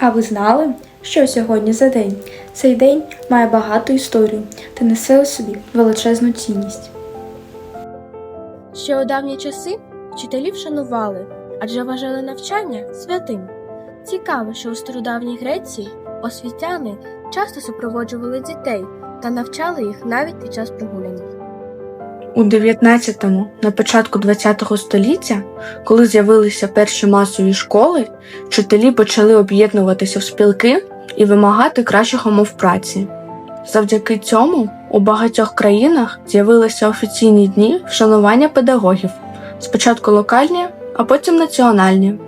А ви знали, що сьогодні за день? Цей день має багату історію та несе у собі величезну цінність. Ще у давні часи вчителів шанували, адже вважали навчання святим. Цікаво, що у стародавній Греції освітяни часто супроводжували дітей та навчали їх навіть під час прогулянок. У 19-му, на початку 20-го століття, коли з'явилися перші масові школи, вчителі почали об'єднуватися в спілки і вимагати кращих умов праці. Завдяки цьому у багатьох країнах з'явилися офіційні дні вшанування педагогів, спочатку локальні, а потім національні.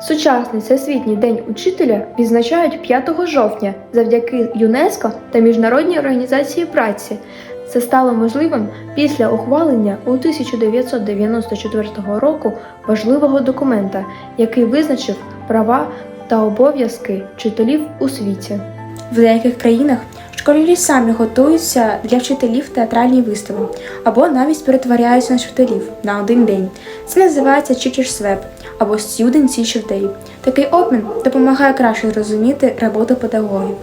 Сучасний всесвітній день учителя відзначають 5 жовтня завдяки ЮНЕСКО та Міжнародній організації праці. Це стало можливим після ухвалення у 1994 року важливого документа, який визначив права та обов'язки вчителів у світі. В деяких країнах школярі самі готуються для вчителів театральні вистави або навіть перетворяються на вчителів на один день. Це називається Teachers Web або Student Teacher Day. Такий обмін допомагає краще зрозуміти роботу педагогів.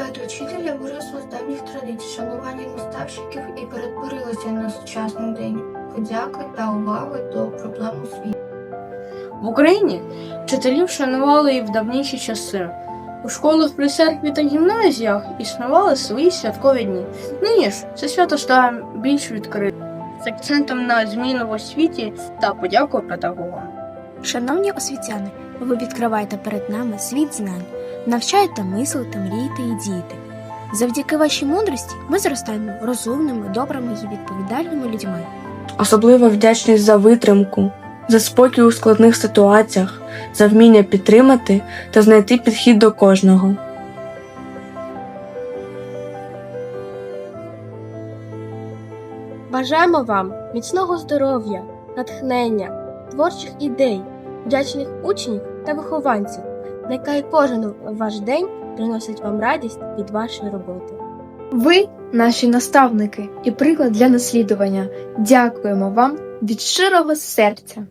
Свято вчителя виросло з давніх традицій шанування наставщиків і перетворилося на сучасний день подяки та уваги до проблем у світі. В Україні вчителів шанували і в давніші часи. У школах при церкві та гімназіях існували свої святкові дні. Нині ж це свято стало більш відкритим, з акцентом на зміну в освіті та подяку педагогам. Шановні освітяни, ви відкриваєте перед нами світ знань, навчаєте мислити, мріяти і діяти. Завдяки вашій мудрості ми зростаємо розумними, добрими і відповідальними людьми. Особлива вдячність за витримку, за спокій у складних ситуаціях, за вміння підтримати та знайти підхід до кожного. Бажаємо вам міцного здоров'я, натхнення, творчих ідей, вдячних учнів та вихованців. Нехай кожен ваш день приносить вам радість від вашої роботи. Ви наші наставники і приклад для наслідування. Дякуємо вам від щирого серця.